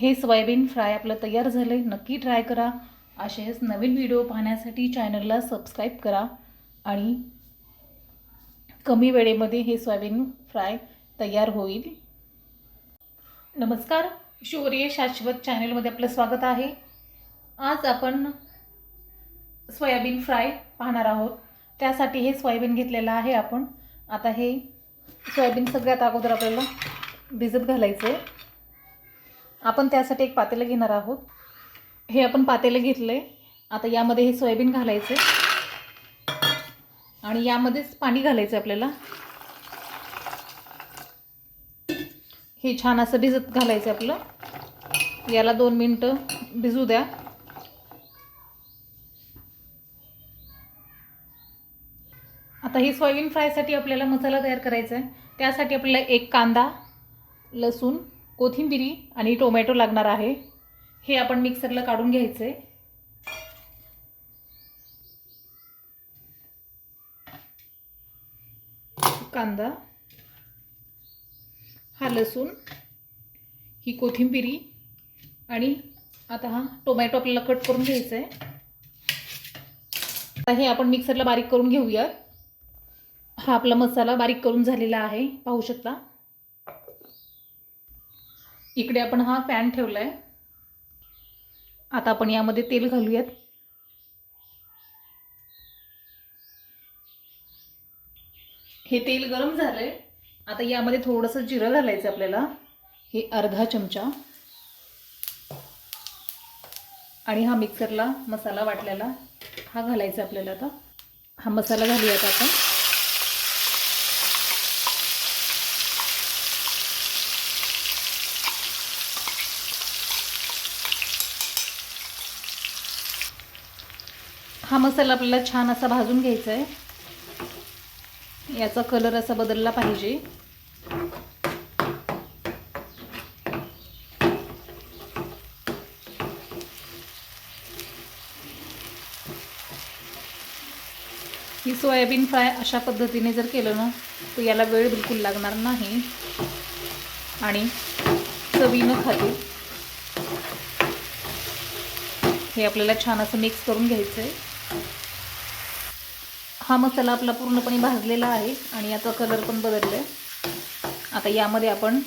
हे soybean fry आपलं तयार झालं आहे नक्की ट्राय करा. असेच नवीन व्हिडिओ पाहण्यासाठी चॅनलला सबस्क्राईब करा आणि कमी वेळेमध्ये हे सोयाबीन फ्राय तयार होईल. नमस्कार. शौर्य शाश्वत चॅनलमध्ये आपलं स्वागत आहे. आज आपण सोयाबीन फ्राय पाहणार आहोत. त्यासाठी हे सोयाबीन घेतलेलं आहे आपण. आता हे सोयाबीन सगळ्यात अगोदर आपल्याला भिजत घालायचं आहे आपण त्यासाठी एक पातेलं घेणार आहोत. हे आपण पातेलं घेतलं आहे आता यामध्ये हे सोयाबीन घालायचं आणि यामध्येच पाणी घालायचं आपल्याला. हे छान असं भिजत घालायचं आपलं. याला दोन मिनटं भिजू द्या. आता ही सोयाबीन फ्रायसाठी आपल्याला मसाला तयार करायचा आहे त्यासाठी आपल्याला एक कांदा लसूण कोथिंबिरी आणि टोमॅटो लागणार आहे. हे आपण मिक्सरला काढून घ्यायचं. आहे कांदा हा लसूण ही कोथिंबिरी आणि आता हा टोमॅटो आपल्याला कट करून घ्यायचा आहे आता हे आपण मिक्सरला बारीक करून घेऊयात. हा आपला मसाला बारीक करून झालेला आहे. पाहू शकता. इकडे आपण हा पॅन ठेवला आहे आता आपण यामध्ये तेल घालूयात. हे तेल गरम झालं आहे आता यामध्ये थोडंसं जिरं घालायचं आपल्याला. हे अर्धा चमचा. आणि हा मिक्सरला मसाला वाटलेला. हा घालायचा आपल्याला आता. हा मसाला घालूयात आपण. हा मसाला आपल्याला छान असा भाजून घ्यायचा आहे. याचा कलर असा बदलला पाहिजे. ही सोयाबीन फ्राय अशा पद्धतीने जर केलं ना तर याला वेळ बिलकुल लागणार नाही. आणि चवीनं खाते हे आपल्याला छान असं मिक्स करून घ्यायचं आहे हा मसाला आपला पूर्णपणे भाजलेला आहे आणि याचा कलर पण बदलला आहे आता यामध्ये आपण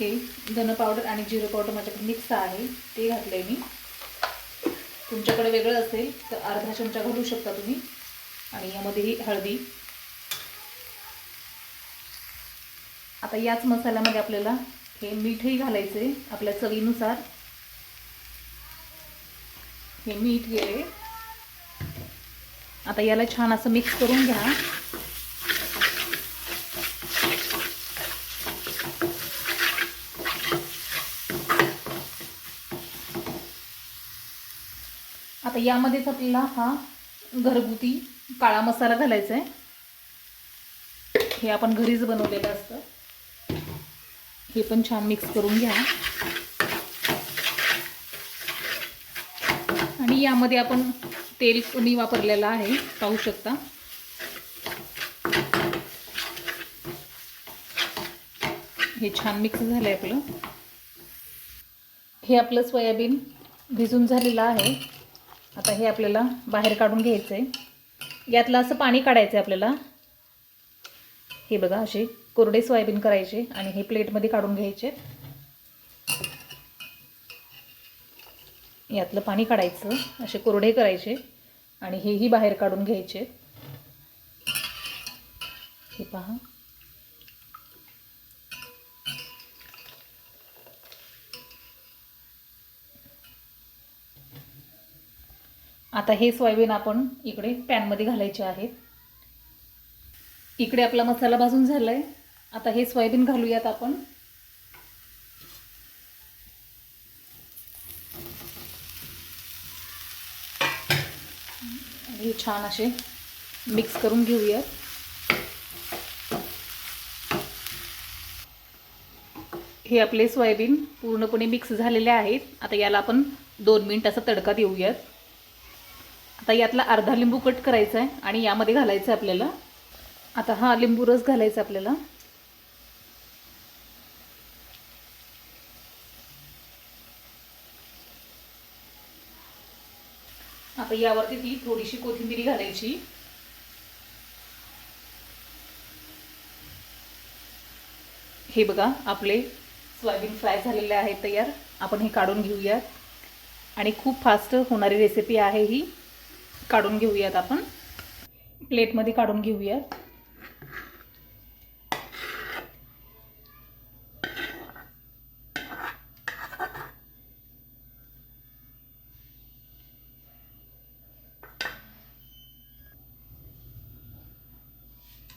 हे धन पावडर आणि जिरं पावडर माझ्याकडे मिक्स आहे ते घातलं आहे मी. तुमच्याकडे वेगळं असेल तर अर्धा चमचा घालू शकता तुम्ही. आणि यामध्ये ही हळदी. आता याच मसाल्यामध्ये आपल्याला हे मीठही घालायचं आहे आपल्या चवीनुसार. हे मीठ गेले. आता याला छान असं मिक्स करून घ्या. आता यामध्येच आपल्याला हा घरगुती काळा मसाला घालायचा आहे हे आपण घरीच बनवलेलं असतं. हे पण छान मिक्स करून घ्या आणि यामध्ये आपण तेल कमी वापरलेलं आहे पाहू शकता. हे छान मिक्स झालं आहे आपलं. हे आपलं सोयाबीन भिजून झालेलं आहे. आता हे आपल्याला बाहेर काढून घ्यायचं आहे यातलं असं पाणी काढायचं आहे आपल्याला. हे बघा असे कोरडे सोयाबीन करायचे आणि हे प्लेटमध्ये काढून घ्यायचे. यातलं पाणी काढायचं असे कोरडे करायचे आणि हेही बाहेर काढून घ्यायचे. हे पहा. आता हे सोयाबीन आपण इकडे पॅनमध्ये घालायचे आहेत. इकडे आपला मसाला भाजून झाला आहे आता हे सोयाबीन घालूयात आपण. हे छान असे मिक्स करून घेऊयात हे आपले सोयाबीन पूर्णपणे मिक्स झालेले आहेत. आता याला आपण दोन मिनिट असा तडका देऊयात आता यातला अर्धा लिंबू कट करायचा आहे आणि यामध्ये घालायचं आहे आपल्याला. आता हा लिंबू रस घालायचा आपल्याला. आता यावरती ती थोडीशी कोथिंबिरी घालायची. हे बघा आपले सोयाबीन फ्राय झालेले आहेत तयार. आपण हे काढून घेऊयात. आणि खूप फास्ट होणारी रेसिपी आहे ही. काढून घेऊयात आपण. प्लेटमध्ये काढून घेऊयात.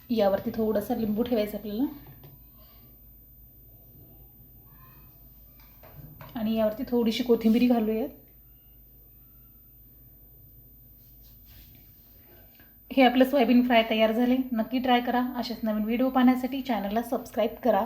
यावरती थोडासा लिंबू ठेवायचा आपल्याला. आणि यावरती थोडीशी कोथिंबिरी घालूयात. हे आपलं सोयाबीन फ्राय तयार झाले. नक्की ट्राय करा. असेच नवीन व्हिडिओ पाहण्यासाठी चॅनलला सबस्क्राईब करा.